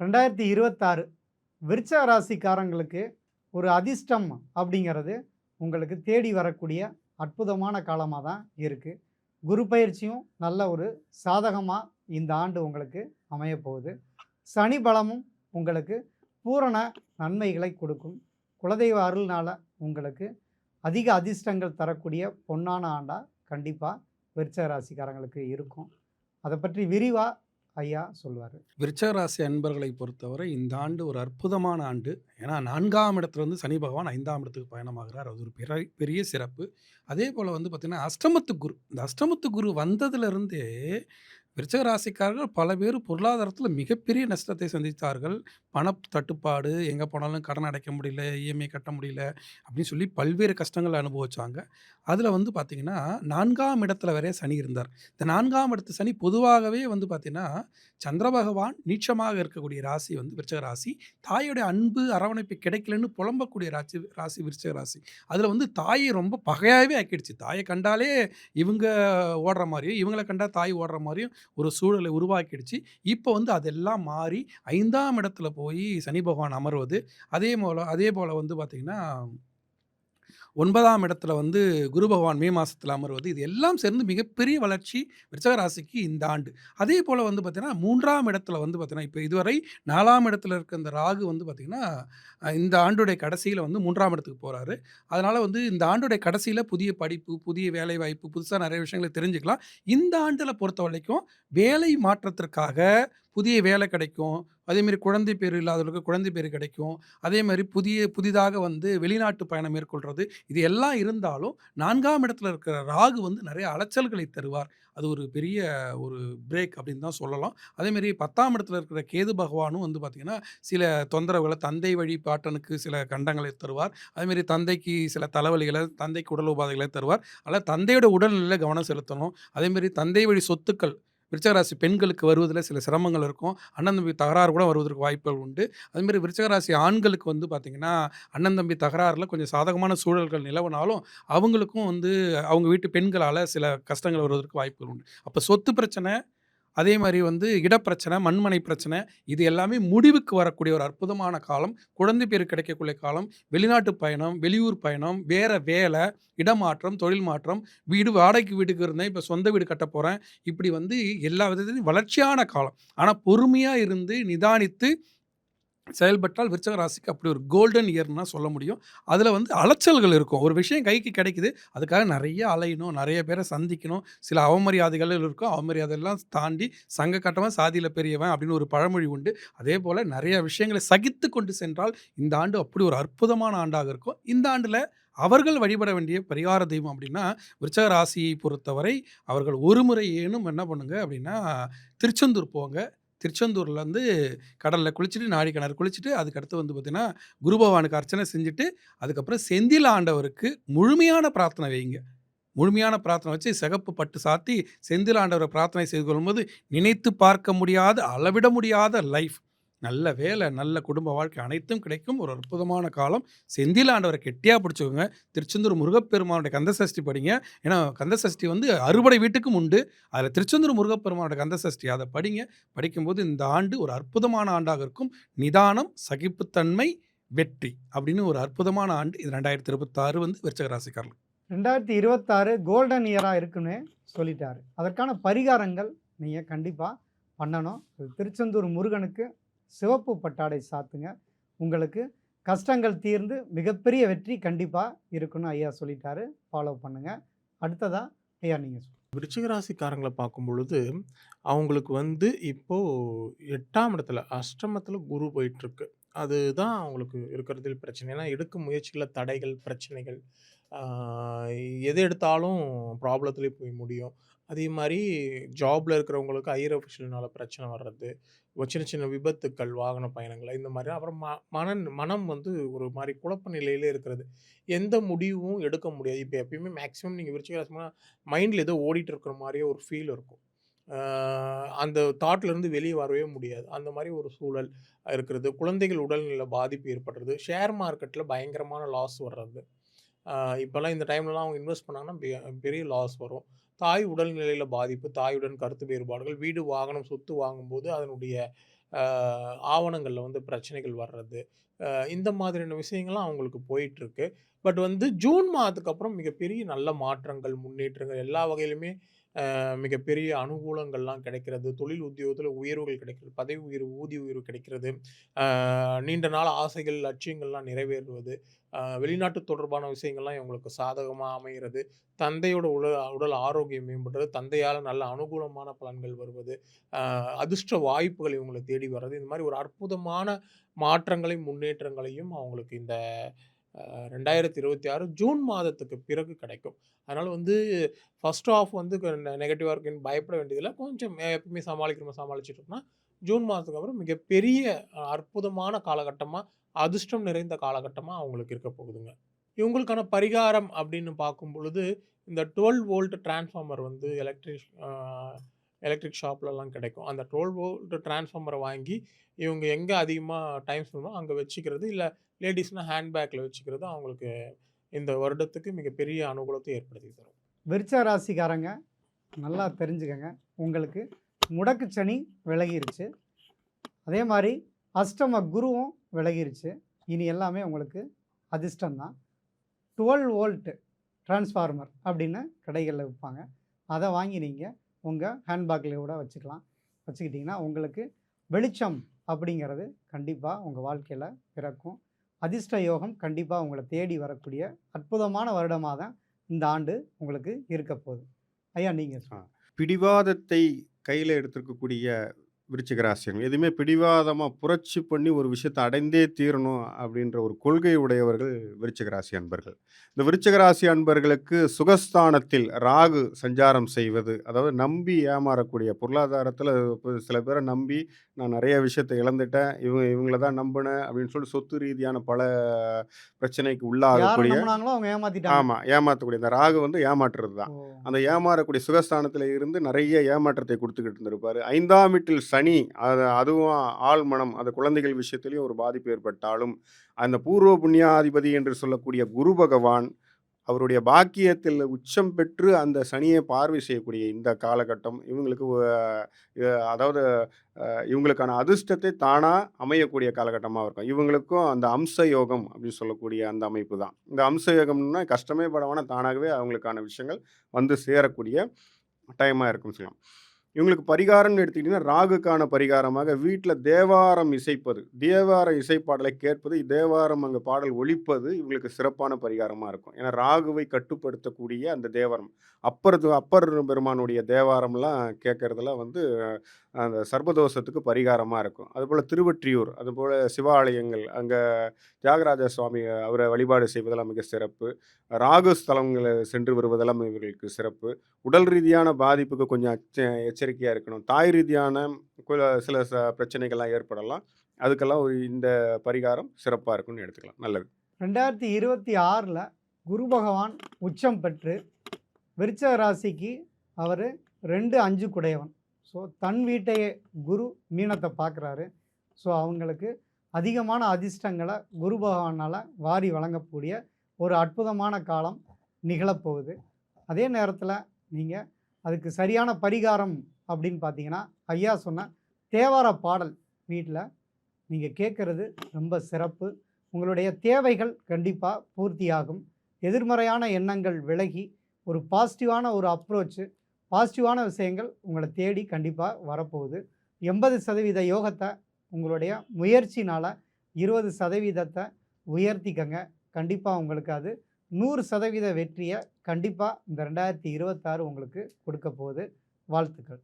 ரெண்டாயிரத்தி இருபத்தாறு விருச்சக ராசிக்காரங்களுக்கு ஒரு அதிர்ஷ்டம் அப்படிங்கிறது உங்களுக்கு தேடி வரக்கூடிய அற்புதமான காலமாக தான் இருக்குது குரு பயிற்சியும் நல்ல ஒரு சாதகமாக இந்த ஆண்டு உங்களுக்கு அமையப்போகுது சனி பலமும் உங்களுக்கு பூரண நன்மைகளை கொடுக்கும். குலதெய்வ அருள்னால் உங்களுக்கு அதிக அதிர்ஷ்டங்கள் தரக்கூடிய பொன்னான ஆண்டாக கண்டிப்பாக விருச்சக ராசிக்காரங்களுக்கு இருக்கும். அதை பற்றி விரிவாக ஐயா சொல்லுவார். விருச்சகராசி அன்பர்களை பொறுத்தவரை இந்த ஆண்டு ஒரு அற்புதமான ஆண்டு. ஏன்னா நான்காம் இடத்துலேருந்து சனி பகவான் ஐந்தாம் இடத்துக்கு பயணமாகிறார். அது ஒரு பெரிய பெரிய சிறப்பு. அதே போல் வந்து பார்த்திங்கன்னா அஷ்டமத்து குரு. இந்த அஷ்டமத்து குரு வந்ததுலேருந்தே விருச்சக ராசிக்காரர்கள் பல பேர் பொருளாதாரத்தில் மிகப்பெரிய நஷ்டத்தை சந்தித்தார்கள். பண தட்டுப்பாடு எங்கே போனாலும் கடன் அடைக்க முடியல இஎம்ஐ கட்ட முடியல அப்படின்னு சொல்லி பல்வேறு கஷ்டங்களை அனுபவிச்சாங்க. அதில் வந்து பார்த்திங்கன்னா நான்காம் இடத்துல வரைய சனி இருந்தார். இந்த நான்காம் இடத்து சனி பொதுவாகவே வந்து பார்த்திங்கன்னா சந்திர பகவான் நீச்சமாக இருக்கக்கூடிய ராசி வந்து விருச்சக ராசி. தாயோடைய அன்பு அரவணைப்பு கிடைக்கலன்னு புலம்பக்கூடிய ராசி ராசி விருச்சக ராசி. அதில் வந்து தாயை ரொம்ப பகையாகவே ஆக்கிடுச்சு. தாயை கண்டாலே இவங்க ஓடுற மாதிரியும் இவங்களை கண்டா தாய் ஓடுற மாதிரியும் ஒரு சூழலை உருவாக்கிடுச்சு. இப்போ வந்து அதெல்லாம் மாறி ஐந்தாம் இடத்துல போய் சனி பகவான் அமர்வது அதே போல் அதே போல் வந்து பார்த்திங்கன்னா ஒன்பதாம் இடத்துல வந்து குரு பகவான் மே மாதத்தில் அமர்வது இது எல்லாம் சேர்ந்து மிகப்பெரிய வளர்ச்சி விருச்சக ராசிக்கு இந்த ஆண்டு. அதே போல் வந்து பார்த்திங்கன்னா மூன்றாம் இடத்துல வந்து பார்த்திங்கன்னா இப்போ இதுவரை நாலாம் இடத்துல இருக்க இந்த ராகு வந்து பார்த்திங்கன்னா இந்த ஆண்டுடைய கடைசியில் வந்து மூன்றாம் இடத்துக்கு போகிறாரு அதனால் வந்து இந்த ஆண்டுடைய கடைசியில் புதிய படிப்பு புதிய வேலை வாய்ப்பு புதுசாக நிறைய விஷயங்களை தெரிஞ்சுக்கலாம். இந்த ஆண்டில் பொறுத்த வரைக்கும் வேலை மாற்றத்திற்காக புதிய வேலை கிடைக்கும். அதேமாரி குழந்தை பேர் இல்லாதவர்களுக்கு குழந்தை பேர் கிடைக்கும். அதே மாதிரி புதிய புதிதாக வந்து வெளிநாட்டு பயணம் மேற்கொள்கிறது இது எல்லாம் இருந்தாலும் நான்காம் இடத்துல இருக்கிற ராகு வந்து நிறைய அலைச்சல்களை தருவார். அது ஒரு பெரிய ஒரு பிரேக் அப்படின்னு தான் சொல்லலாம். அதேமாரி பத்தாம் இடத்துல இருக்கிற கேது பகவானும் வந்து பார்த்திங்கன்னா சில தொந்தரவுகளை தந்தை வழி பாட்டனுக்கு சில கண்டங்களை தருவார். அதேமாரி தந்தைக்கு சில தலைவலிகளை தந்தைக்கு உடல் உபாதைகளை தருவார். அதில் தந்தையோட உடல்நிலையில் கவனம் செலுத்தணும். அதேமாரி தந்தை வழி சொத்துக்கள் விருச்சகராசி பெண்களுக்கு வருவதில் சில சிரமங்கள் இருக்கும். அண்ணன் தம்பி தகராறு கூட வருவதற்கு வாய்ப்புகள் உண்டு. அதுமாரி விருச்சகராசி ஆண்களுக்கு வந்து பார்த்திங்கன்னா அண்ணன் தம்பி தகராறில் கொஞ்சம் சாதகமான சூழல்கள் நிலவினாலும் அவங்களுக்கும் வந்து அவங்க வீட்டு பெண்களால் சில கஷ்டங்கள் வருவதற்கு வாய்ப்புகள் உண்டு. அப்போ சொத்து பிரச்சனை அதே மாதிரி வந்து இடப்பிரச்சனை மண்மனை பிரச்சனை இது எல்லாமே முடிவுக்கு வரக்கூடிய ஒரு அற்புதமான காலம். குழந்தை பேர் கிடைக்கக்கூடிய காலம். வெளிநாட்டு பயணம் வெளியூர் பயணம் வேற வேலை இடமாற்றம் தொழில் மாற்றம் வீடு வாடகைக்கு வீட்டுக்கு இருந்தேன் இப்போ சொந்த வீடு கட்ட போகிறேன் இப்படி வந்து எல்லா விதத்துலையும் வளர்ச்சியான காலம். ஆனால் பொறுமையாக இருந்து நிதானித்து செயல்பட்டால் விருச்சக ராசிக்கு அப்படி ஒரு கோல்டன் இயர்னா சொல்ல முடியும். அதில் வந்து அலைச்சல்கள் இருக்கும். ஒரு விஷயம் கைக்கு கிடைக்குது அதுக்காக நிறைய அலையணும் நிறைய பேரை சந்திக்கணும். சில அவமரியாதைகள் இருக்கும். அவமரியாதையெல்லாம் தாண்டி சங்க கட்டவன் சாதியில் பெரியவன் அப்படின்னு ஒரு பழமொழி உண்டு. அதே போல் நிறைய விஷயங்களை சகித்து கொண்டு சென்றால் இந்த ஆண்டு அப்படி ஒரு அற்புதமான ஆண்டாக இருக்கும். இந்த ஆண்டில் அவர்கள் வழிபட வேண்டிய பரிகார தெய்வம் அப்படின்னா விருச்சக ராசியை பொறுத்தவரை அவர்கள் ஒரு முறை ஏனும் என்ன பண்ணுங்க அப்படின்னா திருச்செந்தூர் போங்க. திருச்செந்தூரில் வந்து கடலில் குளிச்சுட்டு நாடி கிணறு குளிச்சுட்டு அதுக்கடுத்து வந்து பார்த்திங்கன்னா குருபவானுக்கு அர்ச்சனை செஞ்சுட்டு அதுக்கப்புறம் செந்தில் ஆண்டவருக்கு முழுமையான பிரார்த்தனை வைங்க முழுமையான பிரார்த்தனை வச்சு சிகப்பு பட்டு சாத்தி செந்தில் ஆண்டவரை பிரார்த்தனை செய்து கொள்ளும்போது நினைத்து பார்க்க முடியாத அளவிட முடியாத லைஃப் நல்ல வேலை நல்ல குடும்ப வாழ்க்கை அனைத்தும் கிடைக்கும். ஒரு அற்புதமான காலம். செந்தில் ஆண்டவரை கெட்டியாக பிடிச்சிக்கோங்க. திருச்செந்தூர் முருகப்பெருமானுடைய கந்தசஷ்டி படிங்க. ஏன்னா கந்தசஷ்டி வந்து அறுபடை வீட்டுக்கும் உண்டு. அதில் திருச்செந்தூர் முருகப்பெருமானுடைய கந்தசஷ்டி அதை படிங்க. படிக்கும்போது இந்த ஆண்டு ஒரு அற்புதமான ஆண்டாக இருக்கும். நிதானம் சகிப்புத்தன்மை வெற்றி அப்படின்னு ஒரு அற்புதமான ஆண்டு. இது ரெண்டாயிரத்தி இருபத்தாறு வந்து விருச்சக ராசிக்காரர்கள். ரெண்டாயிரத்தி இருபத்தாறு கோல்டன் இயராக இருக்குன்னு சொல்லிட்டாரு. அதற்கான பரிகாரங்கள் நீங்கள் கண்டிப்பாக பண்ணணும். திருச்செந்தூர் முருகனுக்கு சிவப்பு பட்டாடை சாத்துங்க உங்களுக்கு கஷ்டங்கள் தீர்ந்து மிகப்பெரிய வெற்றி கண்டிப்பாக இருக்குன்னு ஐயா சொல்லிட்டாரு ஃபாலோ பண்ணுங்கள் அடுத்ததாக ஐயா நீங்கள் சொல்லுங்கள் விருச்சிகராசிக்காரங்களை பார்க்கும் பொழுது, அவங்களுக்கு வந்து இப்போது எட்டாம் இடத்துல, அஷ்டமத்தில் குரு போயிட்டுருக்கு. அதுதான் அவங்களுக்கு இருக்கிறதில் பிரச்சனை. ஏன்னா, எடுக்கும் முயற்சிகள்ல தடைகள், பிரச்சனைகள், எது எடுத்தாலும் ப்ராப்ளத்துலேயே போய் முடியும். அதே மாதிரி ஜாப்ல இருக்கிறவங்களுக்கு ஹையர் அஃபிஷியல்னால பிரச்சனை வர்றது, ஒரு சின்ன சின்ன விபத்துக்கள், வாகன பயணங்கள் இந்த மாதிரி அப்புறம் ம மன மனம் வந்து ஒரு மாதிரி குழப்ப நிலையிலே இருக்கிறது. எந்த முடிவும் எடுக்க முடியாது. இப்போ எப்பயுமே மேக்ஸிமம் நீங்கள் விருச்சிக மைண்டில் ஏதோ ஓடிட்டு இருக்கிற மாதிரியே ஒரு ஃபீல் இருக்கும். அந்த தாட்லருந்து வெளியே வரவே முடியாது. அந்த மாதிரி ஒரு சூழல் இருக்கிறது. குழந்தைகள் உடல்நிலை பாதிப்பு ஏற்படுறது. ஷேர் மார்க்கெட்டில் பயங்கரமான லாஸ் வர்றது. இப்போல்லாம் இந்த டைம்லலாம் அவங்க இன்வெஸ்ட் பண்ணாங்கன்னா பெரிய லாஸ் வரும். தாய் உடல்நிலையில் பாதிப்பு, தாயுடன் கருத்து வேறுபாடுகள், வீடு, வாகனம், சொத்து வாங்கும்போது அதனுடைய ஆவணங்களில் வந்து பிரச்சனைகள் வர்றது இந்த மாதிரியான விஷயங்கள்லாம் அவங்களுக்கு போயிட்டுருக்கு பட் வந்து ஜூன் மாதத்துக்கு அப்புறம் மிகப்பெரிய நல்ல மாற்றங்கள் முன்னேற்றங்கள் எல்லா வகையிலுமே மிகப்பெரிய அனுகூலங்கள்லாம் கிடைக்கிறது. தொழில் உத்தியோகத்தில் உயர்வுகள் கிடைக்கிறது. பதவி உயர்வு ஊதிய உயர்வு கிடைக்கிறது. நீண்ட நாள் ஆசைகள் லட்சியங்கள்லாம் நிறைவேறுவது. வெளிநாட்டு தொடர்பான விஷயங்கள்லாம் இவங்களுக்கு சாதகமாக அமைகிறது. தந்தையோட உடல் உடல் ஆரோக்கியம் மேம்படுறது. தந்தையால் நல்ல அனுகூலமான பலன்கள் வருவது. அதிர்ஷ்ட வாய்ப்புகள் இவங்களை தேடி வர்றது. இந்த மாதிரி ஒரு அற்புதமான மாற்றங்களையும் முன்னேற்றங்களையும் அவங்களுக்கு இந்த ரெண்டாயிரத்தி இருபத்தி ஆறு ஜூன் மாதத்துக்கு பிறகு கிடைக்கும். அதனால் வந்து ஃபர்ஸ்ட் ஆஃப் வந்து நெகட்டிவாக இருக்குன்னு பயப்பட வேண்டியதில்லை. கொஞ்சம் எப்பவுமே சமாளிக்கிறோமா சமாளிச்சிட்டோம்னா ஜூன் மாதத்துக்கு அப்புறம் மிகப்பெரிய அற்புதமான காலகட்டமாக அதிர்ஷ்டம் நிறைந்த காலகட்டமாக அவங்களுக்கு இருக்க போகுதுங்க. இவங்களுக்கான பரிகாரம் அப்படின்னு பார்க்கும் பொழுது இந்த டுவெல் வோல்ட் டிரான்ஸ்ஃபார்மர் வந்து எலக்ட்ரிஷ் எலக்ட்ரிக் ஷாப்லலாம் கிடைக்கும். அந்த டுவெல் வோல்ட் டிரான்ஸ்ஃபார்மரை வாங்கி இவங்க எங்கே அதிகமாக டைம் ஸ்பெண்ட் அங்கே வச்சுக்கிறது இல்லை லேடிஸ்னால் ஹேண்ட்பேக்கில் வச்சுக்கிறது அவங்களுக்கு இந்த வருடத்துக்கு மிகப்பெரிய அனுகூலத்தை ஏற்படுத்தி தரும். விருச்ச ராசிக்காரங்க நல்லா தெரிஞ்சுக்கங்க. உங்களுக்கு முடக்கு சனி விலகிருச்சு. அதே மாதிரி அஷ்டம குருவும் விலகிருச்சு. இனி எல்லாமே உங்களுக்கு அதிர்ஷ்டம்தான். டுவெல் வோல்ட் டிரான்ஸ்ஃபார்மர் அப்படின்னு கடைகளில் விற்பாங்க. அதை வாங்கி நீங்கள் உங்கள் ஹேண்ட்பேக்கில் கூட வச்சுக்கலாம். வச்சுக்கிட்டிங்கன்னா உங்களுக்கு வெளிச்சம் அப்படிங்கிறது கண்டிப்பாக உங்கள் வாழ்க்கையில் பிறக்கும். அதிர்ஷ்ட யோகம் கண்டிப்பாக உங்களை தேடி வரக்கூடிய அற்புதமான வருடமாக தான் இந்த ஆண்டு உங்களுக்கு இருக்க போகுது. ஐயா நீங்கள் பிடிவாதத்தை கையில் எடுத்திருக்கக்கூடிய விருச்சிக ராசியர்கள் எதுவுமே பிடிவாதமாக புரட்சி பண்ணி ஒரு விஷயத்தை அடைந்தே தீரணும் அப்படின்ற ஒரு கொள்கை உடையவர்கள் விருச்சிக ராசி அன்பர்கள். இந்த விருச்சிக ராசி அன்பர்களுக்கு சுகஸ்தானத்தில் ராகு சஞ்சாரம் செய்வது அதாவது நம்பி ஏமாறக்கூடிய பொருளாதாரத்தில் சில பேரை நம்பி நான் நிறைய விஷயத்தை இழந்துட்டேன் இவங்க இவங்கள தான் நம்பினேன் அப்படின்னு சொல்லி சொத்து ரீதியான பல பிரச்சனைக்கு உள்ளாகக்கூடிய ஆமாம் ஏமாற்றக்கூடிய இந்த ராகு வந்து ஏமாற்றுறது தான். அந்த ஏமாறக்கூடிய சுகஸ்தானத்தில் இருந்து நிறைய ஏமாற்றத்தை கொடுத்துக்கிட்டு இருந்திருப்பாரு. ஐந்தாம் வீட்டில் சனி அது அதுவும் ஆள் மனம் அந்த குழந்தைகள் விஷயத்திலையும் ஒரு பாதிப்பு ஏற்பட்டாலும் அந்த பூர்வ புண்ணியாதிபதி என்று சொல்லக்கூடிய குரு பகவான் அவருடைய பாக்கியத்தில் உச்சம் பெற்று அந்த சனியை பார்வை செய்யக்கூடிய இந்த காலகட்டம் இவங்களுக்கு அதாவது இவங்களுக்கான அதிர்ஷ்டத்தை தானாக அமையக்கூடிய காலகட்டமாக இருக்கும். இவங்களுக்கும் அந்த அம்ச யோகம் அப்படின்னு சொல்லக்கூடிய அந்த அமைப்பு தான். இந்த அம்ச யோகம்னா கஷ்டமே படவான தானாகவே அவங்களுக்கான விஷயங்கள் வந்து சேரக்கூடிய டைமாக இருக்கும்னு சொல்லலாம். இவங்களுக்கு பரிகாரம்னு எடுத்துக்கிட்டிங்கன்னா ராகுக்கான பரிகாரமாக வீட்டில் தேவாரம் இசைப்பது தேவார இசைப்பாடலை கேட்பது தேவாரம் அங்கே பாடல் ஒழிப்பது இவங்களுக்கு சிறப்பான பரிகாரமாக இருக்கும். ஏன்னா ராகுவை கட்டுப்படுத்தக்கூடிய அந்த தேவாரம் அப்பர் அப்பர் பெருமானுடைய தேவாரம்லாம் கேட்குறதுல வந்து அந்த சர்பதோஷத்துக்கு பரிகாரமாக இருக்கும். அதுபோல் திருவற்றியூர் அதுபோல் சிவாலயங்கள் அங்கே தியாகராஜ சுவாமி அவரை வழிபாடு செய்வதெல்லாம் மிக சிறப்பு. ராகு ஸ்தலங்களை சென்று வருவதெல்லாம் இவர்களுக்கு சிறப்பு. உடல் ரீதியான பாதிப்புக்கு கொஞ்சம் அச்ச எச்சரிக்கையாக இருக்கணும். தாய் ரீதியான சில ச பிரச்சனைகள்லாம் ஏற்படலாம். அதுக்கெல்லாம் ஒரு இந்த பரிகாரம் சிறப்பாக இருக்கும்னு எடுத்துக்கலாம். நல்லது. ரெண்டாயிரத்தி இருபத்தி ஆறில் குரு பகவான் உச்சம் பெற்று விருச்சக ராசிக்கு அவர் ரெண்டு அஞ்சு குடையவன் ஸோ தன் வீட்டையே குரு மீனத்தை பார்க்குறாரு. ஸோ அவங்களுக்கு அதிகமான அதிர்ஷ்டங்களை குரு பகவானால் வாரி வழங்கக்கூடிய ஒரு அற்புதமான காலம் நிகழப்போகுது. அதே நேரத்தில் நீங்கள் அதுக்கு சரியான பரிகாரம் அப்படின்னு பார்த்தீங்கன்னா ஐயா சொன்ன தேவார பாடல் வீட்டில் நீங்கள் கேட்குறது ரொம்ப சிறப்பு. உங்களுடைய தேவைகள் கண்டிப்பாக பூர்த்தியாகும். எதிர்மறையான எண்ணங்கள் விலகி ஒரு பாசிட்டிவான ஒரு அப்ரோச்சு பாசிட்டிவான விஷயங்கள் உங்களை தேடி கண்டிப்பாக வரப்போகுது. எண்பது சதவீத யோகத்தை உங்களுடைய முயற்சினால் இருபது சதவீதத்தை உயர்த்திக்கங்க. கண்டிப்பாக உங்களுக்கு அது நூறு சதவீத வெற்றியை கண்டிப்பாக இந்த ரெண்டாயிரத்தி இருபத்தாறு உங்களுக்கு கொடுக்க போகுது. வாழ்த்துக்கள்.